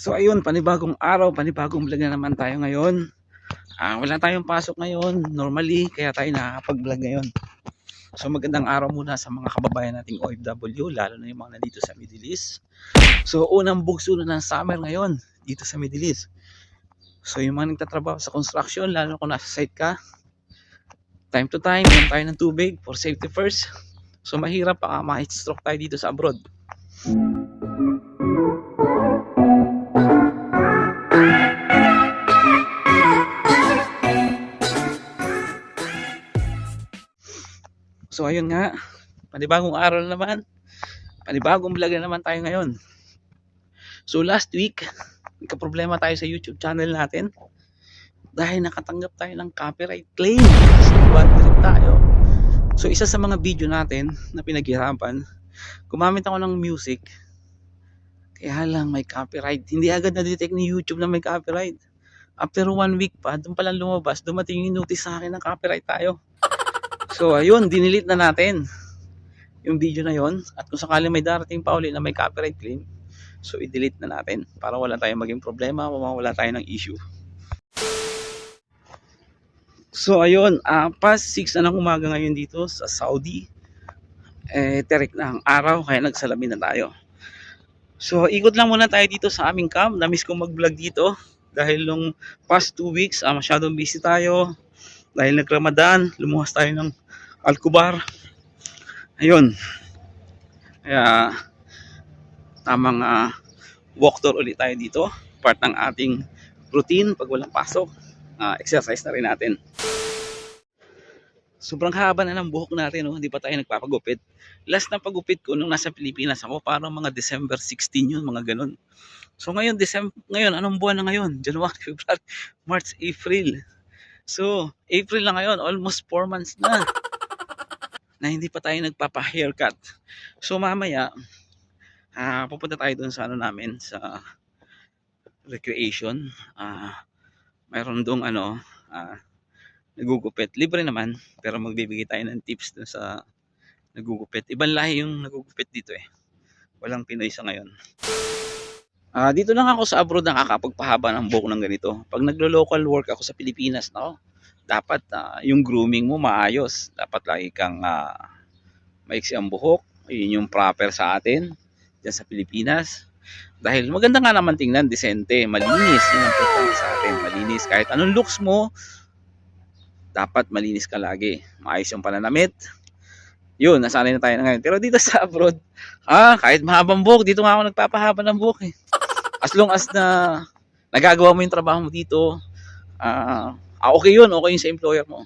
So ayun, panibagong araw, panibagong vlog na naman tayo ngayon. Ah, wala tayong pasok ngayon normally kaya tayo nakakapag-vlog ngayon. So magandang araw muna sa mga kababayan nating OFW, lalo na yung mga nandito sa Middle East. So unang bugso na ng summer ngayon dito sa Middle East. So yung mga nagtatrabaho sa construction, lalo kung nasa site ka, time to time, yan tayo ng tubig for safety first. So mahirap baka ma-stroke tayo dito sa abroad. So ayun nga, panibagong araw na naman. Panibagong vlog na naman tayo ngayon. So last week, nagka-problema tayo sa YouTube channel natin dahil nakatanggap tayo ng copyright claim. So bad trip tayo. So isa sa mga video natin na pinaghirapan, gumamit ako ng music. Kaya lang may copyright. Hindi agad na-detect ni YouTube na may copyright. After one week pa, doon palang lumabas, dumating yung notice sa akin na copyright tayo. So ayun, dinilit na natin yung video na yon at kung sakali may darating pa uli na may copyright claim, so i-delete na natin para wala tayong maging problema, wala tayo ng issue. So ayun, uh, past 6 na ng umaga ngayon dito sa Saudi. Eh, terik na ang araw kaya nagsalamin na tayo. So ikot lang muna tayo dito sa aming camp. Namiss kong mag-vlog dito dahil nung past 2 weeks, uh, masyadong busy tayo. Dahil nag-Ramadan, lumuwas tayo ng Alcubar. Ayun. Kaya tamang uh, walk tour ulit tayo dito. Part ng ating routine pag walang pasok. Uh, exercise na rin natin. Sobrang haba na ng buhok natin, no? hindi pa tayo nagpapagupit. Last na pagupit ko nung nasa Pilipinas ako, parang mga December 16 yun, mga ganun. So ngayon, December, ngayon, anong buwan na ngayon? January, February, March, April. So, April na ngayon, almost 4 months na na hindi pa tayo nagpapa-haircut. So mamaya, ah pupunta tayo doon sa ano namin, sa recreation. Ah mayroon doong ano, ah nagugupit. Libre naman, pero magbibigay tayo ng tips doon sa nagugupit. Ibang lahi yung nagugupit dito eh. Walang Pinoy sa ngayon. Ah, dito lang ako sa abroad nakakapagpahaba ng buhok ng ganito. Pag naglo-local work ako sa Pilipinas, no, dapat uh, yung grooming mo maayos. Dapat lagi kang uh, maiksi ang buhok. Yun yung proper sa atin dyan sa Pilipinas. Dahil maganda nga naman tingnan, desente, malinis. Yun ang importante sa atin, malinis. Kahit anong looks mo, dapat malinis ka lagi. Maayos yung pananamit. Yun, nasanay na tayo na ngayon. Pero dito sa abroad, ah, kahit mahabang buhok, dito nga ako nagpapahaba ng buhok eh. As long as na nagagawa mo yung trabaho mo dito, ah, Ah, okay yun, okay yun sa employer mo.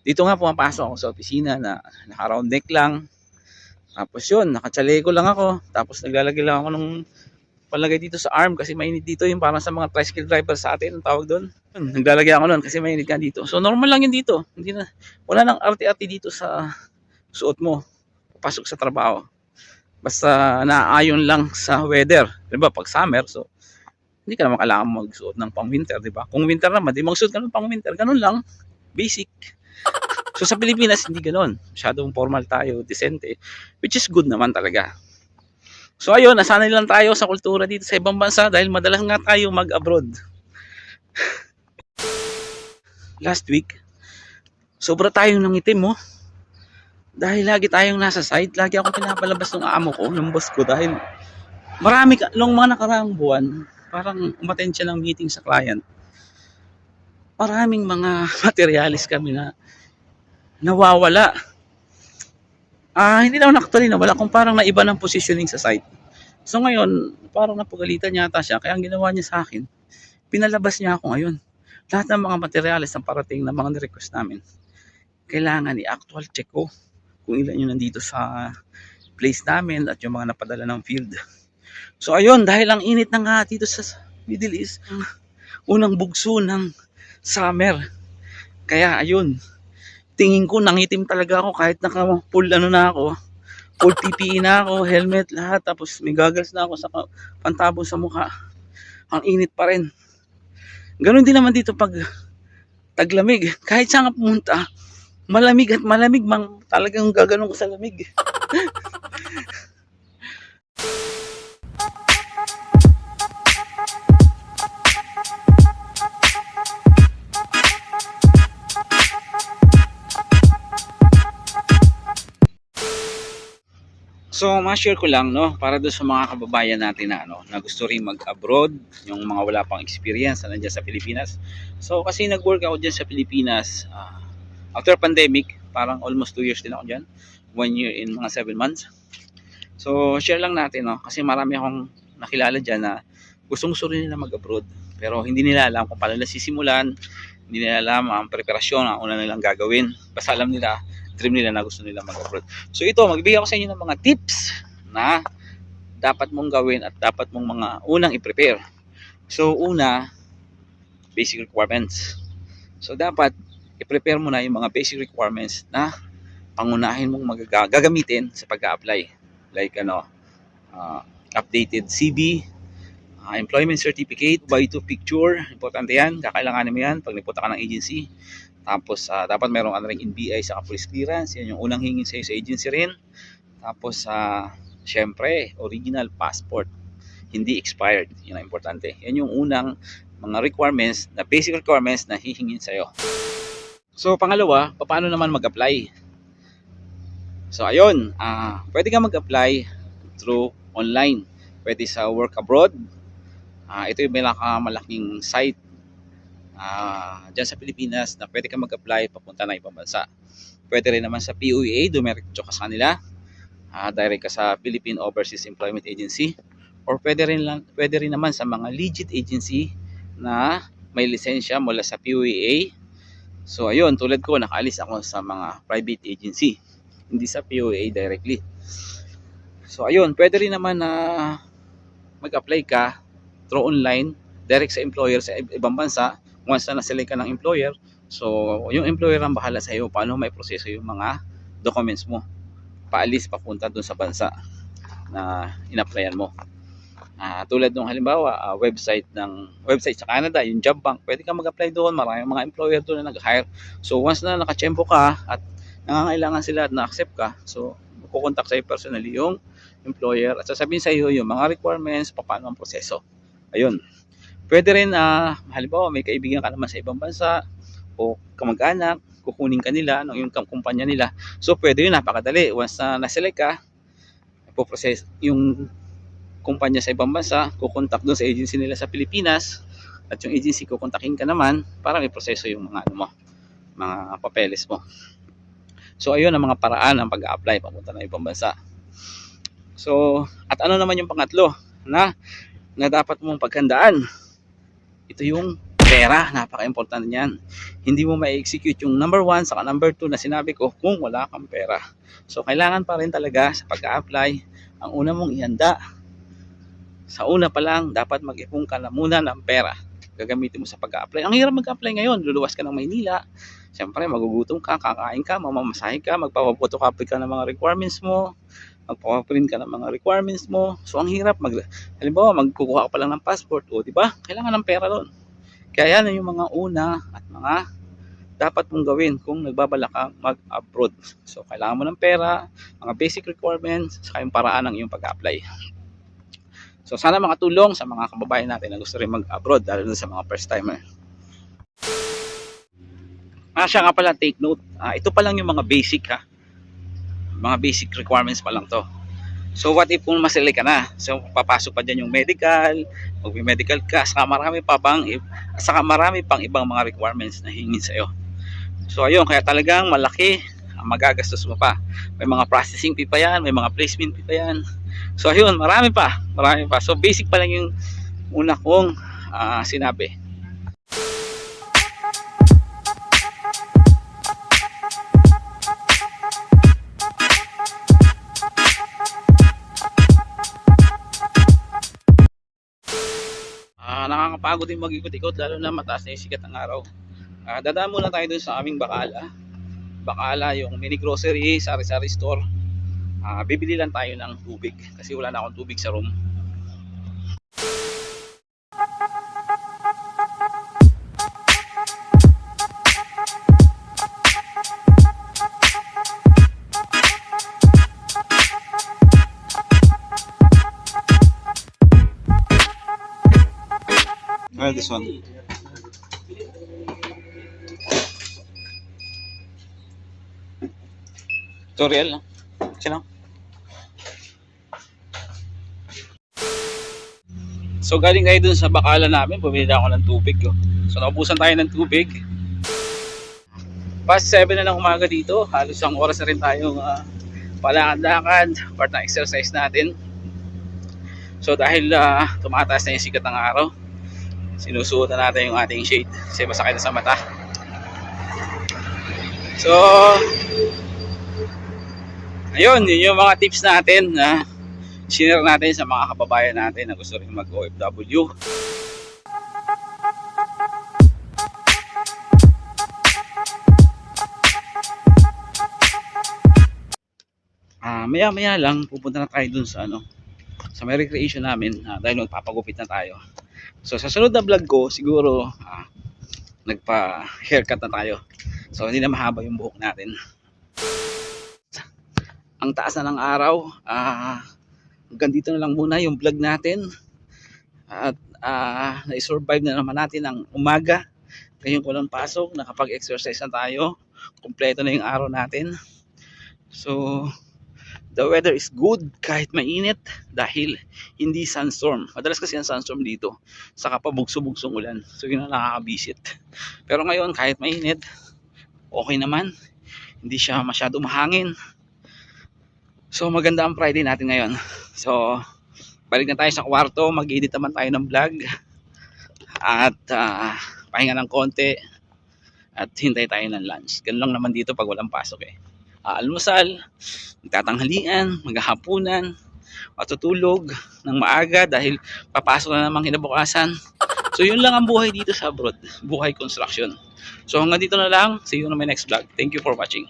Dito nga pumapasok ako sa opisina na naka-round neck lang. Tapos yun, nakachaleko lang ako. Tapos naglalagay lang ako ng palagay dito sa arm kasi mainit dito yung parang sa mga tricycle driver sa atin, ang tawag doon. Naglalagay ako noon kasi mainit ka dito. So normal lang yun dito. Hindi na, wala nang arte-arte dito sa suot mo. Pasok sa trabaho. Basta naayon lang sa weather. Diba pag summer, so hindi ka naman kailangan magsuot ng pang winter, di ba? Kung winter naman, di magsuot ka ng pang winter. Ganun lang. Basic. So sa Pilipinas, hindi ganun. Masyadong formal tayo, decente. Which is good naman talaga. So ayun, nasanay lang tayo sa kultura dito sa ibang bansa dahil madalas nga tayo mag-abroad. Last week, sobra tayong nangitim mo. Oh. Dahil lagi tayong nasa site, lagi ako pinapalabas ng amo ko, ng boss ko dahil marami ka, nung mga nakaraang buwan, parang umattend siya ng meeting sa client. Maraming mga materialis kami na nawawala. Ah, hindi naman actually nawala kung parang naiba ng positioning sa site. So ngayon, parang napagalitan yata siya. Kaya ang ginawa niya sa akin, pinalabas niya ako ngayon. Lahat ng mga materialis na parating na mga request namin, kailangan i-actual check ko kung ilan yung nandito sa place namin at yung mga napadala ng field. So ayun, dahil ang init na nga dito sa Middle East, unang bugso ng summer. Kaya ayun, tingin ko nangitim talaga ako kahit naka full ano na ako, full PPE na ako, helmet lahat, tapos may goggles na ako sa pantabon sa mukha. Ang init pa rin. Ganon din naman dito pag taglamig. Kahit saan ka pumunta, malamig at malamig, mang, talagang gaganon ko sa lamig. So, ma-share ko lang, no, para doon sa mga kababayan natin na, ano, na gusto rin mag-abroad, yung mga wala pang experience na sa Pilipinas. So, kasi nag-work ako dyan sa Pilipinas, ah, after pandemic, parang almost 2 years din ako dyan. 1 year in mga 7 months. So, share lang natin, no, kasi marami akong nakilala dyan na gustong gusto rin nila mag-abroad. Pero hindi nila alam kung paano nila sisimulan, hindi nila alam ang preparasyon, ang una nilang gagawin. Basta alam nila, dream nila na gusto nila mag-abroad. So ito, magbibigay ako sa inyo ng mga tips na dapat mong gawin at dapat mong mga unang i-prepare. So una, basic requirements. So dapat i-prepare mo na yung mga basic requirements na pangunahin mong magaga- gagamitin sa pag-apply. Like ano, ah, updated CV, ah, employment certificate, Y2 picture, importante yan, kakailanganin mo yan pag nagpunta ka ng agency. Tapos ah, dapat meron ka na rin NBI sa police clearance, yan yung unang hingin sa'yo sa agency rin. Tapos sa syempre, original passport, hindi expired, yun ang importante. Yan yung unang mga requirements, na basic requirements na hihingin sa'yo. So pangalawa, paano naman mag-apply? So ayun, ah pwede ka mag-apply through online. Pwede sa work abroad. Ah, ito yung malaking site ah dyan sa Pilipinas na pwede ka mag-apply papunta na ibang bansa. Pwede rin naman sa POEA, dumiretso ka sa kanila. Ah, direct ka sa Philippine Overseas Employment Agency or pwede rin lang pwede rin naman sa mga legit agency na may lisensya mula sa POEA. So ayun, tulad ko nakaalis ako sa mga private agency, hindi sa POEA directly. So ayun, pwede rin naman na mag-apply ka through online direct sa employer sa ib- ibang bansa once na na-select ka ng employer so yung employer ang bahala sa iyo paano may proseso yung mga documents mo. Paalis papunta dun sa bansa na in-applyan mo. Ah, tulad nung halimbawa ah, website ng website sa Canada yung job bank pwede ka mag-apply doon. Maraming mga employer doon na nag-hire. So once na nakachempo ka at nangangailangan sila at na-accept ka so kukontak sa iyo personally yung employer at sasabihin sa iyo yung mga requirements paano ang proseso. Ayun pwede rin ah halimbawa may kaibigan ka naman sa ibang bansa o kamag-anak kukunin ka nila ng yung kumpanya nila. So pwede yun napakadali. Once na na-select ka ipoprocess yung kumpanya sa ibang bansa kukontak doon sa agency nila sa Pilipinas at yung agency kukontakin ka naman para may proseso yung mga ano mo mga papeles mo. So ayun ang mga paraan ng pag-apply papunta ng ibang bansa. So at ano naman yung pangatlo na na dapat mong paghandaan ito yung pera napaka-importante niyan. Hindi mo ma-execute yung number one saka number two na sinabi ko kung wala kang pera. So kailangan pa rin talaga sa pag-apply ang una mong ihanda. Sa una pa lang dapat mag-ipon ka na muna ng pera. Gagamitin mo sa pag-apply ang hirap mag-apply ngayon. Luluwas ka ng Maynila. Siyempre magugutom ka kakain ka mamamasahe ka magpapapotocopy ka ng mga requirements mo magpapaprint ka ng mga requirements mo so ang hirap mag halimbawa magkukuha ka pa lang ng passport o di ba kailangan ng pera doon kaya yan yung mga una at mga dapat mong gawin kung nagbabala ka mag-abroad so kailangan mo ng pera mga basic requirements saka yung paraan ng iyong pag-apply So sana makatulong sa mga kababayan natin na gusto rin mag-abroad lalo na sa mga first timer. Ah, siya nga pala take note. Ah, ito pa lang yung mga basic ha. Mga basic requirements pa lang to. So what if kung masili ka na? So papasok pa diyan yung medical, magme-medical ka, saka marami pa pang saka marami pang ibang mga requirements na hingin sa iyo. So ayun, kaya talagang malaki ang magagastos mo pa. May mga processing fee pa yan, may mga placement fee pa yan. So ayun, marami pa, marami pa. So basic pa lang yung una kong ah, sinabi. Ah, nakakapagod din mag-ikot-ikot lalo na mataas na yung sikat ng araw. Ah, dadaan muna tayo dun sa aming bakala. Bakala yung mini grocery, sari-sari store. Ah, bibili lang tayo ng tubig kasi wala na akong tubig sa room. Well, this one. Ito real. Sino? So galing kayo dun sa bakala namin, bumili na ako ng tubig. Oh. So naubusan tayo ng tubig. Past 7 na ng umaga dito, halos ang oras na rin tayo uh, palakad-lakad, part ng exercise natin. So dahil uh, tumataas na yung sikat ng araw, sinusuotan natin yung ating shade kasi masakit na sa mata. So, ayun, yun yung mga tips natin na sinare natin sa mga kababayan natin na gusto rin mag-OFW. Ah, maya-maya lang pupunta na tayo dun sa ano, sa may recreation namin ah, dahil magpapagupit na tayo. So sa sunod na vlog ko, siguro ah, nagpa-haircut na tayo. So hindi na mahaba yung buhok natin. Ang taas na ng araw, ah, hanggang dito na lang muna yung vlog natin. At ah, na-survive na naman natin ang umaga. Ngayon ko lang pasok, nakapag-exercise na tayo. Kompleto na yung araw natin. So, the weather is good kahit mainit dahil hindi sunstorm. Madalas kasi ang sunstorm dito sa kapabugso-bugsong ulan. So yun ang nakakabisit. Pero ngayon kahit mainit, okay naman. Hindi siya masyado mahangin. So maganda ang Friday natin ngayon. So balik na tayo sa kwarto, mag-edit naman tayo ng vlog. At ah, pahinga ng konti at hintay tayo ng lunch. Ganun lang naman dito pag walang pasok eh. Aalmusal, magtatanghalian, maghahapunan, matutulog ng maaga dahil papasok na namang kinabukasan. So yun lang ang buhay dito sa abroad, buhay construction. So hanggang dito na lang, see you on my next vlog. Thank you for watching.